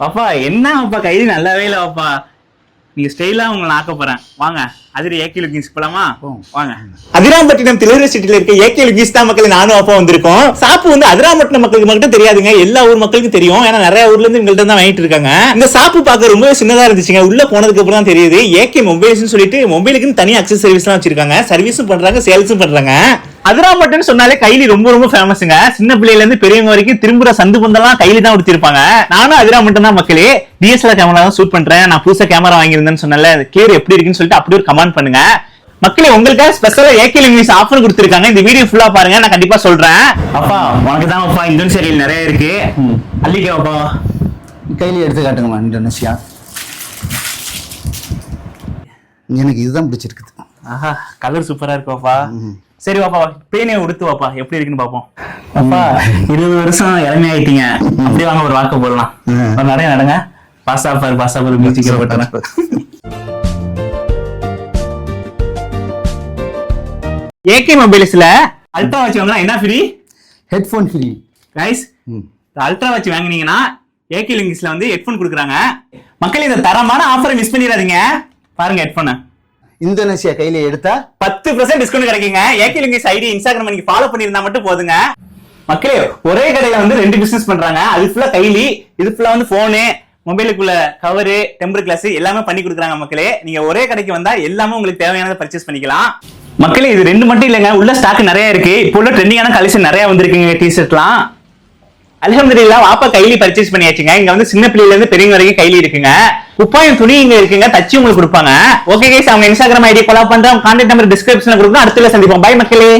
பாப்பா என்ன அப்பா? கைது நல்லாவே இல்ல பாப்பா நீங்க ஸ்டைலா உங்களை ஆக்க போறேன். வாங்க. அதிரி ஏகே லுக்கிங்ஸ் போலாமா? வாங்க. அதிராம்பட்டினம் திலரசிட்டில இருக்க ஏகே லுகிஸ்தா மக்கள் நானும் அப்பா வந்திருக்கோம். சாப்பு வந்து அதிராம்பட்டினம் மக்களுக்கு மட்டும் தெரியாதுங்க. எல்லா ஊர் மக்களுக்கும் தெரியும். ஏன்னா நிறைய ஊர்ல இருந்து எங்கள்ட்ட தான் வாங்கிட்டு இருக்காங்க. இந்த சாப்பு பார்க்க ரொம்ப சின்னதா இருந்துச்சுங்க. உள்ள போனதுக்கு அப்புறம் தான் தெரியுது. ஏகே மொபைல்ஸ் சொல்லிட்டு மொபைலுக்குன்னு தனி அக்சஸ் சர்வீஸ்லாம் வச்சிருக்காங்க. சர்வீஸும் பண்றாங்க சேல்ஸும் பண்றாங்க. அதிராம்பட்டுன்னு சொன்னாலே கைலி ரொம்ப ரொம்ப ஃபேமஸ்ங்க சின்ன பிள்ளையில இருந்து பெரியவங்க வரைக்கும் திரும்புற சந்து பந்தெல்லாம் கைலி தான் உடுத்திருப்பாங்க. நானும் அதிராம்பட்டம் தான் மக்களே. டிஎஸ்எல்ஆர் கேமரா தான் ஷூட் பண்றேன். நான் புதுசா கேமரா வாங்கியிருந்தேன்னு சொன்னல கிளியர் எப்படி இருக்குன்னு சொல்லிட்டு அப்படியே ஒரு கமெண்ட் பண்ணுங்க. மக்களே உங்களுக்காக ஸ்பெஷலா ஏகே லிங்ஸ் ஆஃபர் கொடுத்துருக்காங்க. இந்த வீடியோ ஃபுல்லா பாருங்க. நான் கண்டிப்பா சொல்றேன். அப்பா உனக்கு தான் அப்பா இந்தோனேசியா நிறைய இருக்கு. அள்ளிக்கே அப்பா கையில எடுத்து காட்டுங்கம்மா இந்தோனேஷியா எனக்கு இதுதான் பிடிச்சிருக்குது. ஆஹா கலர் சூப்பரா இருக்கு பாப்பா சரி பாப்பா பேனே உடுத்து பாப்பா எப்படி இருக்குன்னு பாப்போம் பாப்பா இருபது வருஷம் இளமை ஆயிட்டீங்க அப்படியே வாங்க ஒரு வாக்க போடலாம். நிறைய நடங்க. பாசா பார் பாசா பார் மியூசிக் ஏகே மொபைல்ஸ்ல அல்ட்ரா வாட்ச் வாங்கினா என்ன free headphone free guys ultra watch வாங்குனீங்கன்னா ஏகே லிங்கிஸ்ல வந்து ஹெட்ஃபோன் கொடுக்குறாங்க. மக்கள் இந்த தரமான ஆஃபரை மிஸ் பண்ணிடாதீங்க. பாருங்க ஹெட்ஃபோனை இந்தோனேஷியா கையில எடுத்தா பத்து பர்சன்ட் டிஸ்கவுண்ட் கிடைக்குங்க. ஏகே லிங்கிஸ் ஐடி இன்ஸ்டாகிராம் நீங்க ஃபாலோ பண்ணிருந்தா மட்டும் போதுங்க. மக்களே ஒரே கடையில வந்து ரெண்டு பிசினஸ் பண்றாங்க. அது ஃபுல்லா கைலி இது ஃபுல்லா வந்து போனு மொபைலுக்குள்ள கவரு டெம்பர் கிளாஸ் எல்லாமே பண்ணி கொடுக்குறாங்க மக்களே. நீங்க ஒரே கடைக்கு வந்தா எல்லாமே உங்களுக்கு தேவையானதை பர்ச்சேஸ் பண்ணிக்கலாம். மக்களே இது ரெண்டு மட்டும் இல்லைங்க. உள்ள ஸ்டாக் நிறைய இருக்கு. இப்போ உள்ள ட்ரெண்டிங்கான கலெக்ஷன் நிறைய வந்திருக்குங்க டிஷர்ட்லாம் அல்ஹம்துலில்லாஹ் வாப்பா கைலி பர்ச்சேஸ் பண்ணியாச்சுங்க. இங்க வந்து சின்ன பிள்ளைல இருந்து பெரியவங்க வரைக்கும் கைலி இருக்குங்க. உப்பாயம் துணி இங்க இருக்குங்க. தச்சு உங்களுக்கு கொடுப்பாங்க. ஓகே கைஸ் அவங்க இன்ஸ்டாகிராம் ஐடி ஃபாலோ பண்றேன் கான்டாக்ட் நம்பர் டிஸ்கிரிப்ஷன்ல கொடுக்கணும். அடுத்த சந்திப்போம். பை மக்களே.